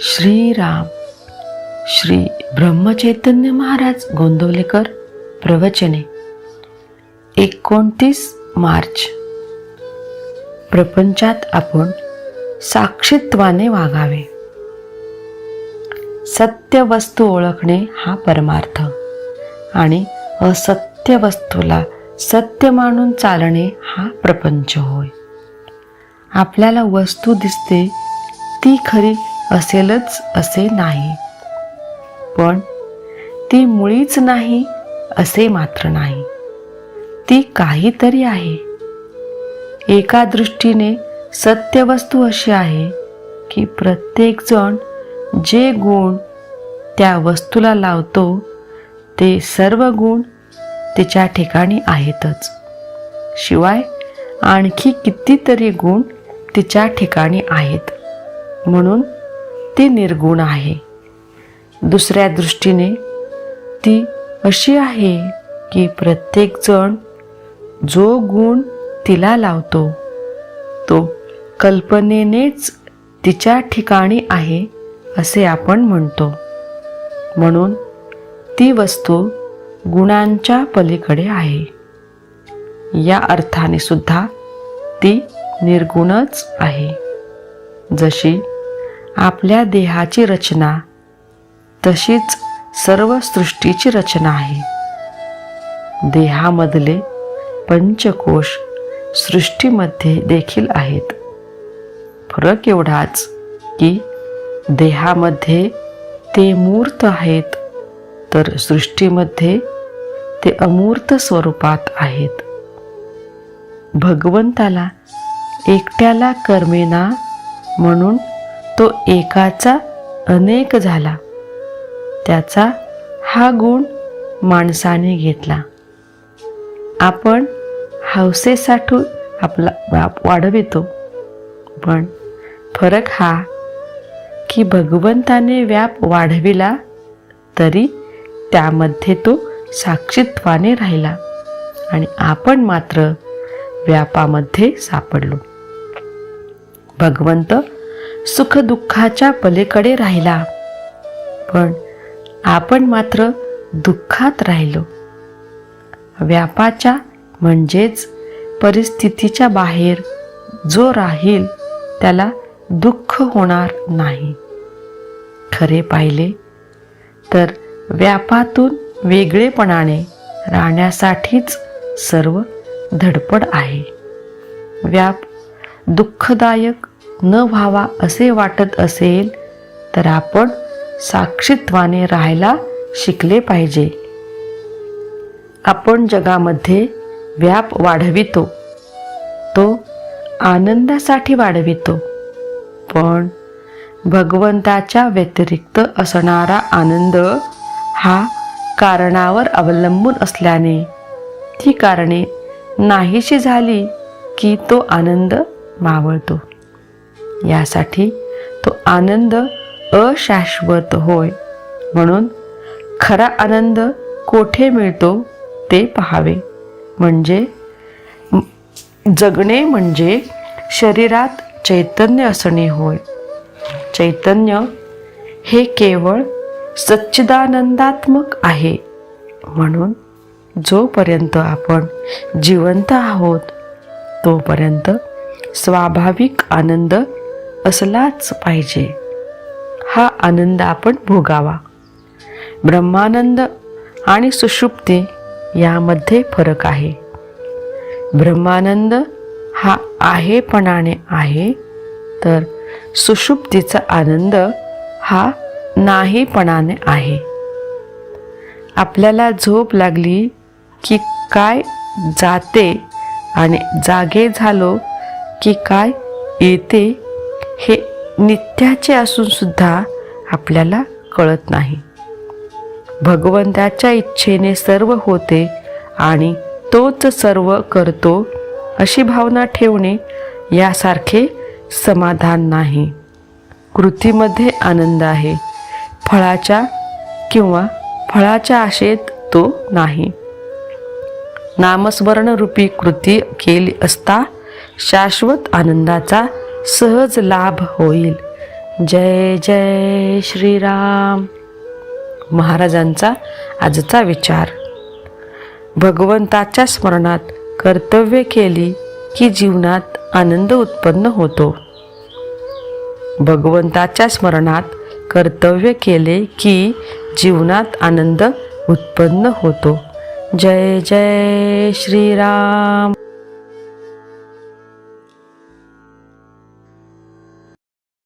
श्रीराम. श्री ब्रह्मचैतन्य महाराज गोंदवलेकर प्रवचने. एकोणतीस मार्च. प्रपंचात आपण साक्षित्वाने वागावे. सत्य वस्तू ओळखणे हा परमार्थ आणि असत्य वस्तूला सत्य मानून चालणे हा प्रपंच होय. आपल्याला वस्तू दिसते ती खरी असेलच असे नाही. पण ती मुळीच नाही असे मात्र नाही. ती काहीतरी आहे. एका दृष्टीने सत्य वस्तू अशी आहे की प्रत्येकजण जे गुण त्या वस्तूला लावतो ते सर्व गुण तिच्या ठिकाणी आहेतच. शिवाय आणखी कितीतरी गुण तिच्या ठिकाणी आहेत. म्हणून ती निर्गुण आहे. दुसऱ्या दृष्टीने ती अशी आहे की प्रत्येकजण जो गुण तिला लावतो तो कल्पनेनेच तिच्या ठिकाणी आहे असे आपण म्हणतो. म्हणून ती वस्तू गुणांच्या पलीकडे आहे. या अर्थाने सुद्धा ती निर्गुणच आहे. जशी आपल्या देहाची रचना. तशीच सर्व सृष्टीची रचना आहे. देहामधले पंचकोश सृष्टीमध्ये देखील आहेत. फरक एवढाच की देहामध्ये ते मूर्त आहेत तर सृष्टीमध्ये ते अमूर्त स्वरूपात आहेत. भगवंताला एकट्याला कर्मेना म्हणून तो एकाचा अनेक झाला. त्याचा हा गुण माणसाने घेतला. आपण हौसेसाठी आपला बाप वाढवितो. पण फरक हा की भगवंताने व्याप वाढविला तरी त्यामध्ये तो साक्षीत्वाने राहिला आणि आपण मात्र व्यापामध्ये सापडलो. भगवंत सुखदुःखाच्या पलीकडे राहिला. पण आपण मात्र दुःखात राहिलो. व्यापाच्या म्हणजेच परिस्थितीच्या बाहेर जो राहील त्याला दुःख होणार नाही. खरे पाहिले तर व्यापातून वेगळेपणाने राहण्यासाठीच सर्व धडपड आहे. व्याप दुःखदायक न व्हावा असे वाटत असेल तर आपण साक्षीत्वाने राहायला शिकले पाहिजे. आपण जगामध्ये व्याप वाढवितो. तो आनंदासाठी वाढवितो. पण भगवंताच्या व्यतिरिक्त असणारा आनंद हा कारणावर अवलंबून असल्याने ती कारणे नाहीशी झाली की तो आनंद मावळतो. यासाठी तो आनंद अशाश्वत होय. म्हणून खरा आनंद कोठे मिळतो ते पहावे. म्हणजे जगणे म्हणजे शरीरात चैतन्य असणे होय. चैतन्य हे केवळ सच्चिदानंदात्मक आहे. म्हणून जोपर्यंत आपण जिवंत आहोत तोपर्यंत स्वाभाविक आनंद असलाच पाहिजे. हा आनंद आपण भोगावा. ब्रह्मानंद आणि सुषुप्ती यामध्ये फरक आहे. ब्रह्मानंद हा आहेपणाने आहे तर सुषुप्तीचा आनंद हा नाहीपणाने आहे. आपल्याला झोप लागली की काय जाते आणि जागे झालो की काय येते हे नित्याचे असून सुद्धा आपल्याला कळत नाही. भगवंताच्या इच्छेने सर्व होते आणि तोच सर्व करतो अशी भावना ठेवणे यासारखे समाधान नाही. कृतीमध्ये आनंद आहे. फळाच्या किंवा फळाच्या आशेत तो नाही. नामस्मरण रूपी कृती केली असता शाश्वत आनंदाचा सहज लाभ होईल. जय जय श्रीराम. महाराजांचा आजचा विचार. भगवंताच्या स्मरणात कर्तव्य केली की जीवनात आनंद उत्पन्न होतो. भगवंताच्या स्मरणात कर्तव्य केले की जीवनात आनंद उत्पन्न होतो. जय जय श्रीराम.